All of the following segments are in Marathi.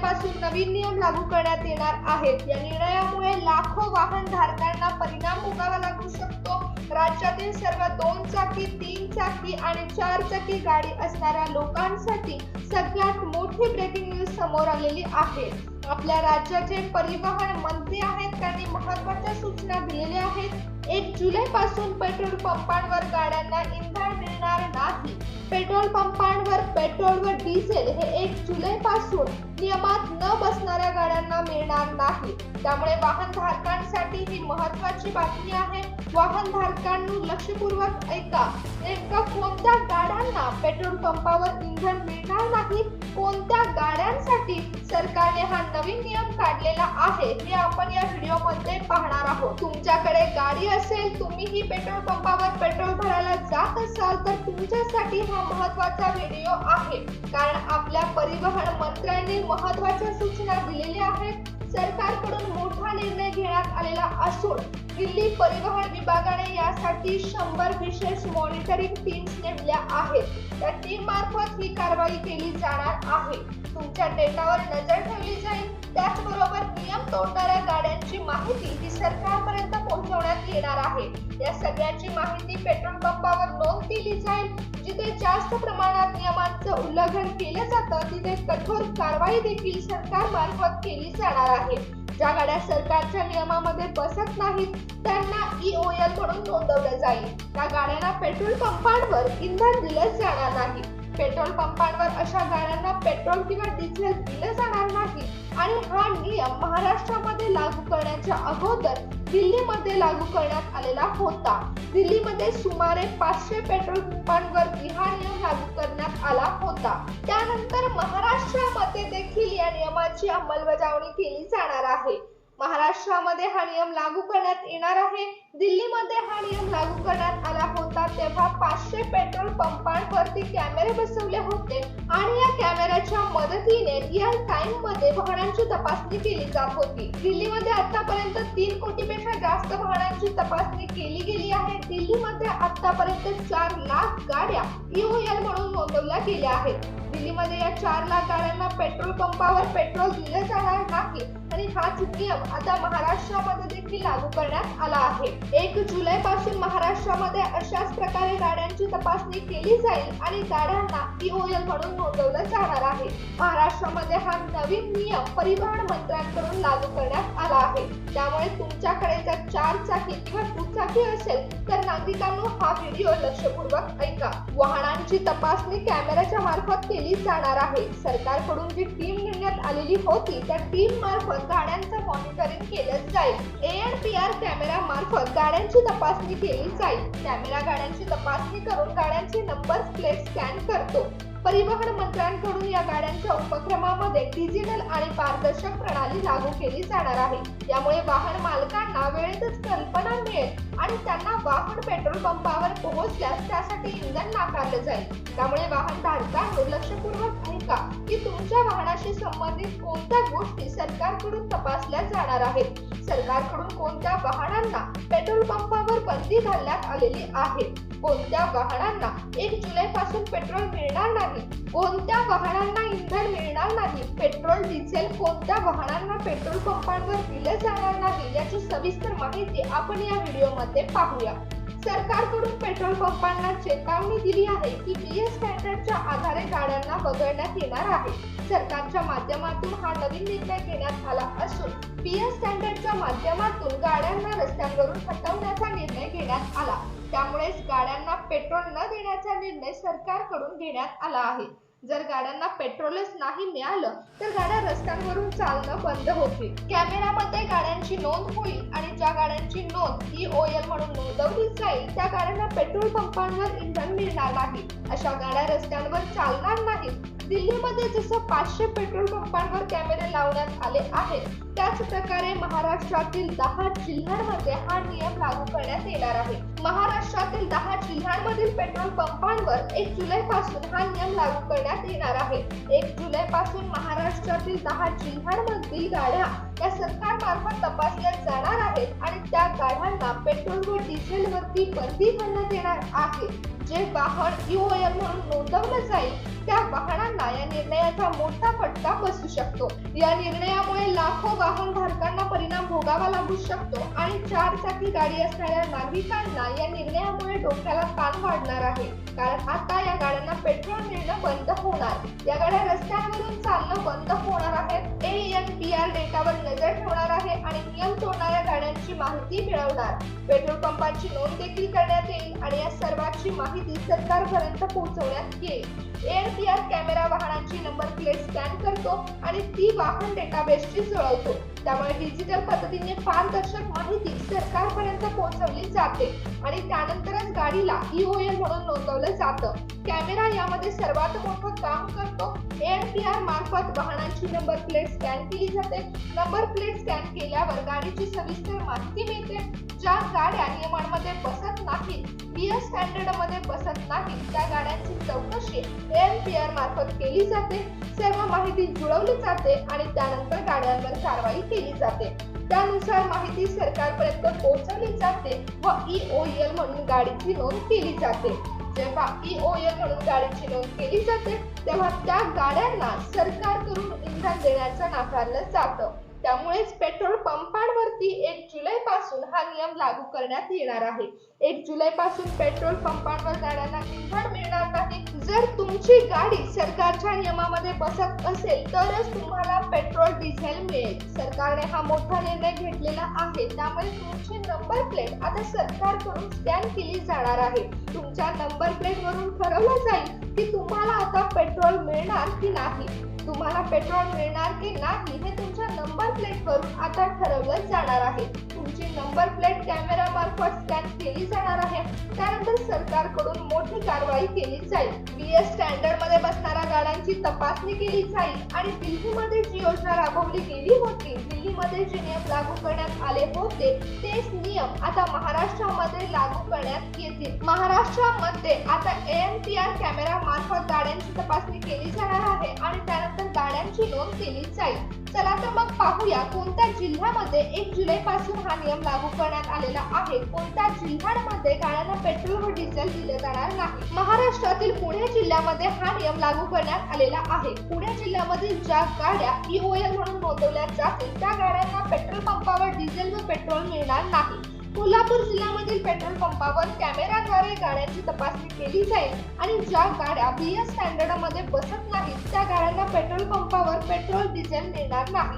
उद्यापासून नवीन नियम लागू करण्यात येणार आहेत. या निर्णयामुळे लाखो वाहन धारकांना परिणाम भोगावा लागू शकतो. राज्यातील सर्व दोन चाकी तीन चाकी आणि चार चाकी गाडी असणाऱ्या लोकांसाठी सगळ्यात मोठी ब्रेकिंग न्यूज समोर आलेली आहे. आपल्या राज्याचे परिवहन मंत्री आहेत त्यांनी महत्त्वाच्या सूचना दिलेल्या आहेत. एक जुलै पासून पेट्रोल पंपांवर गाड्यांना इंधन मिळणार नाही. पेट्रोल पंपांवर पेट्रोल व डिझेल हे एक जुलै पासून नियमात न बसणाऱ्या गाड्यांना मिळणार नाही. त्यामुळे वाहन धारकांसाठी ही महत्वाची बातमी आहे. वाहन धारकांनी लक्षपूर्वक ऐका नेमका कोणत्या गाड्यांना पेट्रोल पंपावर इंधन मिळणार नाही? कोणत्या गाड्यांसाठी सरकारने हा नवीन नियम काढलेला आहे हे आपण या व्हिडिओमध्ये पाहणार आहोत. तुमच्याकडे गाडी असेल तुम्हीही पेट्रोल पंपावर पेट्रोल भरायला जात असाल तर तुमच्यासाठी हा महत्त्वाचा व्हिडिओ आहे. कारण आपल्या परिवहन मंत्र्यांनी महत्त्वाच्या सूचना दिलेल्या आहेत. सरकारकडून मोठा निर्णय घेण्यात आलेला असून दिल्ली परिवहन विभागाने यासाठी शंभर विशेष मॉनिटरिंग टीम्स नेमल्या आहेत. त्या टीम मार्फत ही कारवाई केली जाणार आहे. तुमच्या डेटावर नजर ठेवली जाईल. त्याचबरोबर नियम तोडणाऱ्या गाड्यांची माहिती ही सरकारपर्यंत पोहोचवण्यात येणार आहे. या सगळ्याची माहिती पेट्रोल पंपावर नोंद केली जाईल जिथे जास्त प्रमाणात नियमांचं उल्लंघन केलं जातं तिथे कठोर कारवाई देखील सरकार मार्फत केली जाणार आहे. ज्या गाड्या सरकारच्या नियमामध्ये बसत नाहीत त्यांना ई ओ म्हणून नोंदवलं जाईल. त्या गाड्यांना पेट्रोल पंपांवर इंधन दिलं जाणार नाही. पेट्रोल पंपांवर अशा गाड्यांना पेट्रोल किंवा डिझेल दिलं जाणार नाही. आणि हा नियम महाराष्ट्रामध्ये लागू करण्याच्या अगोदर दिल्लीमध्ये लागू करण्यात आलेला होता. दिल्लीमध्ये सुमारे पाचशे पेट्रोल पंपांवर हा नियम लागू करण्यात आला होता. त्यानंतर महाराष्ट्रामध्ये देखील या नियमाची अंमलबजावणी केली जाणार आहे. महाराष्ट्रामध्ये हा नियम लागू करण्यात येणार आहे. दिल्लीमध्ये हा नियम लागू करण्यात आला होता तेव्हा पाचशे पेट्रोल पंपांवरती कॅमेरे बसवले होते आणि या कॅमेऱ्याच्या मदतीने रिअल टाइममध्ये वाहनांची तपासणी केली जात होती. दिल्लीमध्ये आतापर्यंत तीन कोटीपेक्षा जास्त वाहनांची तपासणी केली गेली आहे. दिल्लीमध्ये आतापर्यंत चार लाख गाड्या ईओएल म्हणून नोंदवल्या गेल्या आहेत. दिल्लीमध्ये या चार लाख गाड्यांना पेट्रोल पंपावर पेट्रोल दिलं जाणार नाही. आणि हाच नियम आता महाराष्ट्रामध्ये देखील लागू करण्यात आला आहे. एक जुलै पासून महाराष्ट्रामध्ये अशाच प्रकारे गाड्यांची तपासणी केली जाईल आणि गाड्यांना ईओएल म्हणून नोंदवलं जाणार आहे. महाराष्ट्रामध्ये हा नवीन नियम परिवहन मंत्र्यांकडून लागू करण्यात आला आहे. त्यामुळे तुमच्याकडे जर चार चाकी किंवा दुचाकी असेल तर नागरिकांनो हा व्हिडिओ लक्षपूर्वक ऐका. वाहनांची तपासणी कॅमेऱ्याच्या मार्फत केली जाणार आहे. सरकारकडून जी टीम नेमण्यात आलेली होती त्या टीम मार्फत गाड्यांचं मॉनिटरिंग केलं जाईल. एन पी आर कॅमेरा मार्फत गाड्यांची तपासणी केली जाईल. कॅमेरा गाड्यांची तपासणी करून गाड्यांचे नंबर प्लेट स्कॅन करतो. परिवहन मंत्र्यांकडून या गाड्यांच्या उपक्रमामध्ये डिजिटल आणि पारदर्शक प्रणाली लागू केली जाणार आहे. यामुळे वाहन मालकांना वेळेतच कल्पना मिळेल आणि त्यांना वाहन पेट्रोल पंपावर पोहोचल्यास त्यासाठी इंधन नाकारलं जाईल. त्यामुळे वाहन धारकांवर लक्षपूर्वक ऐका की तुमच्या वाहनाशी संबंधित कोणत्या गोष्टी सरकारकडून तपासल्या जाणार आहेत. सरकारकडून कोणत्या वाहनांना पेट्रोल पंपावर बंदी घालण्यात आलेली आहे? कोणत्या वाहनांना एक जुलै पासून पेट्रोल मिळणार नाही? कोणत्या वाहनांना इंधन मिळणार नाही? पेट्रोल डिझेल कोणत्या वाहनांना पेट्रोल पंपांवर दिलं जाणार नाही याची सविस्तर माहिती आपण या व्हिडिओमध्ये पाहूया. सरकारकडून पेट्रोल पंपांना चेतावणी दिली आहे की बीएस स्टँडर्डच्या आधारे गाड्यांना वगळण्यात येणार आहे. सरकारच्या माध्यमातून हा नवीन निर्णय घेण्यात आला असून बीएस स्टँडर्डच्या माध्यमातून गाड्यांना रस्त्यांवरून हटवण्याचा निर्णय घेण्यात आला. त्यामुळेच गाड्यांना पेट्रोल न देण्याचा निर्णय सरकारकडून घेण्यात आला आहे. जर गाड्यांना पेट्रोलच नाही मिळालं तर गाड्या रस्त्यांवरून चालणं बंद होतील कॅमेरामध्ये गाड्यांची नोंद होईल आणि ज्या गाड्यांची नोंद ई ओ एल म्हणून नोंदवली जाईल त्या गाड्यांना पेट्रोल पंपांवर इंधन मिळणार नाही. अशा गाड्या रस्त्यांवर चालणार नाहीत. दिल्लीमध्ये जसं पाचशे पेट्रोल पंपांवर कॅमेरे लावण्यात आले आहेत त्याच प्रकारे महाराष्ट्रातील दहा जिल्ह्यांमध्ये हा नियम लागू करण्यात येणार आहे. महाराष्ट्रातील दहा जिल्ह्यांमधील पेट्रोल पंपांवर एक जुलै पासून हा नियम लागू करण्यात येणार आहे. एक जुलै पासून महाराष्ट्रातील दहा जिल्ह्यांमधील गाड्या या सरकार मार्फत तपासल्या जाणार आहेत आणि त्या गाड्यांना पेट्रोल व डिझेल वरती बंदी घालण्यात येणार आहे. जे वाहन ईओएल म्हणून नोंदवलं जाईल त्या वाहनांना या निर्णयाचा मोठा फटका बसू शकतो. या निर्णयामुळे लाखो वाहन धारकांना परिणाम भोगावा लागू शकतो आणि चार चाकी गाडी असणाऱ्या नागरिकांना या निर्णयामुळे डोक्याला ताण वाढणार आहे. कारण आता या गाड्यांना पेट्रोल मिळणं बंद होणार. या गाड्या रस्त्यांवरून चालणं बंद होणार आहेत आर डेटावर नजर ठेवणार आहे आणि नियम तोडणाऱ्या गाड्यांची माहिती मिळवणार. पेट्रोल पंपाची नोंद देखील करण्यात येईल आणि या सर्वांची माहिती सरकारपर्यंत पोहोचवण्यात येईल. एनपीआर कॅमेरा वाहनांची नंबर प्लेट स्कॅन करतो आणि ती वाहन डेटाबेसशी जुळवतो. त्यामुळे डिजिटल पद्धतीने पारदर्शक माहिती सरकारपर्यंत पोहोचवली जाते आणि त्यानंतरच गाडीला ईओएल म्हणून नोंदवलं जातं. कॅमेरा यामध्ये सर्वात मोठं काम करतो एनपीआर मार्फत वाहनांची नंबर प्लेट स्कॅन केली जाते. नंबर प्लेट स्कॅन केल्यावर गाडीची सविस्तर माहिती मिळते. ज्या गाड्या नियमांमध्ये बसत नाहीत बीएस स्टँडर्डमध्ये बसत नाहीत त्या गाड्यांची चौकशी एनपीआर मार्फत केली जाते. सर्व माहिती जुळवली जाते आणि त्यानंतर गाड्यांवर कारवाई केली जाते. त्यानुसार माहिती सरकारपर्यंत पोहोचवली जाते व ईओएल म्हणून गाडीची नोंद केली जाते. जेव्हा ईओएल म्हणून गाडीची नोंद केली जाते तेव्हा त्या गाड्यांना सरकारकडून इंधन देण्याचं नाकारलं जातं. त्यामुळेच पेट्रोल पंपांवरती एक जुलै पासून हा नियम लागू करण्यात येणार आहे. एक जुलै पासून पेट्रोल पंपांवर गाड्यांना इंधन मिळणार नाही. जर तुमची गाडी सरकारच्या नियमामध्ये बसत असेल तरच तुम्हाला पेट्रोल डिझेल मिळेल. सरकारने हा मोठा निर्णय घेतलेला आहे. त्यामुळे तुमची नंबर प्लेट आता सरकारकडून स्कॅन केली जाणार आहे. तुमच्या नंबर प्लेट वरून ठरवलं जाईल की तुम्हाला आता पेट्रोल मिळणार की नाही. तुम्हाला पेट्रोल मिळणार की नाही हे तुमच्या नंबर प्लेट वरून आता ठरवलं जाणार आहे. तुमची नंबर प्लेट कॅमेरा मार्फत स्कॅन केली जाणार आहे. त्यानंतर सरकारकडून मोठी कारवाई केली जाईल. बीएस स्टँडर्डमध्ये बसणाऱ्या गाड्यांची तपासणी केली जाईल आणि दिल्लीमध्ये जी योजना राबवली गेली होती दिल्लीमध्ये जे नियम लागू करण्यात आले होते तेच नियम आता महाराष्ट्रामध्ये लागू करण्यात येतील. महाराष्ट्रामध्ये आता एएनपीआर कॅमेरा मार्फत गाड्यांची तपासणी केली जाणार आहे आणि त्यानंतर गाड्यांची नोंद केली जाईल. चला तर मग पाहूया कोणत्या जिल्ह्यामध्ये एक जुलै पासून हा नियम लागू करण्यात आलेला आहे. कोणत्या जिल्ह्यांमध्ये गाड्यांना पेट्रोल व डिझेल दिले जाणार नाही? महाराष्ट्रातील पुणे जिल्ह्यामध्ये हा नियम लागू करण्यात आलेला आहे. पुणे जिल्ह्यामधील ज्या गाड्या ईओएल म्हणून नोंदवल्या जातील त्या गाड्यांना पेट्रोल पंपावर डिझेल व पेट्रोल मिळणार नाही. कोल्हापूर जिल्ह्यामधील पेट्रोल पंपावर कॅमेराद्वारे गाड्यांची तपासणी केली जाईल आणि ज्या गाड्या बीएस स्टँडर्डमध्ये बसत नाहीत त्या गाड्यांना पेट्रोल पंपावर पेट्रोल डिझेल मिळणार नाही.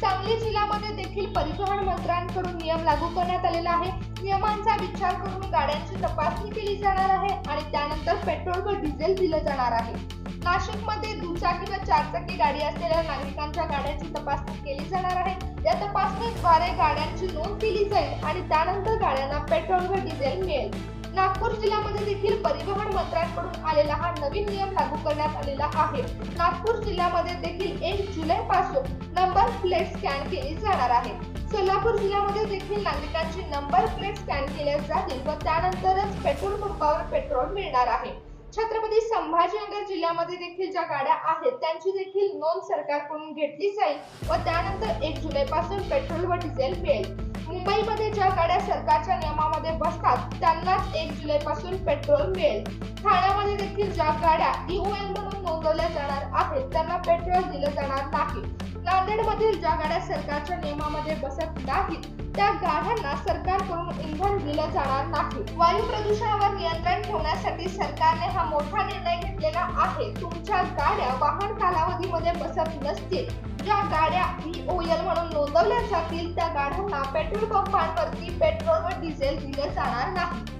सांगली जिल्ह्यामध्ये देखील परिवहन मंत्र्यांकडून नियम लागू करण्यात आलेला आहे. नियमांचा विचार करून गाड्यांची तपासणी केली जाणार आहे आणि त्यानंतर पेट्रोल व डिझेल दिलं जाणार आहे. नाशिकमध्ये दुचाकी व चारचाकी गाडी असलेल्या नागरिकांच्या गाड्यांची तपासणी केली जाणार आहे. या तपासणीद्वारे गाड्यांची नोंद केली जाईल आणि त्यानंतर गाड्यांना पेट्रोल व डिझेल मिळेल. नागपूर जिल्ह्यामध्ये देखील परिवहन मंत्र्यांकडून आलेला हा नवीन नियम लागू करण्यात आलेला आहे. नागपूर जिल्ह्यामध्ये देखील एक जुलै पासून नंबर प्लेट स्कॅन केली जाणार आहे. सोलापूर जिल्ह्यामध्ये देखील नागरिकांची नंबर प्लेट स्कॅन केल्या जातील व त्यानंतरच पेट्रोल पंपावर पेट्रोल मिळणार आहे. छत्रपती संभाजीनगर जिल्ह्यामध्ये देखील ज्या गाड्या आहेत त्यांची देखील नोंद सरकारकडून घेतली जाईल व त्यानंतर एक जुलै पासून पेट्रोल व डिझेल मिळेल. मुंबईमध्ये ज्या गाड्या सरकारच्या नियमामध्ये बसतात त्यांनाच एक जुलै पासून पेट्रोल मिळेल. ठाण्यामध्ये देखील ज्या गाड्या ईओएल म्हणून नोंदवल्या जाणार आहेत त्यांना पेट्रोल दिलं जाणार नाही. नांदेडमधील ज्या गाड्या सरकारच्या नियमामध्ये बसत नाहीत त्या गाड्यांना सरकारकडून इंधन दिलं जाणार नाही. वायू प्रदूषणावर नियंत्रण ठेवण्यासाठी सरकारने हा मोठा निर्णय घेतलेला आहे. तुमच्या गाड्या वाहन कालावधीमध्ये बसत नसतील. ज्या गाड्या ईओएल म्हणून नोंदवल्या जातील त्या गाड्यांना पेट्रोल पंपांवरती पेट्रोल व डिझेल दिले जाणार नाही.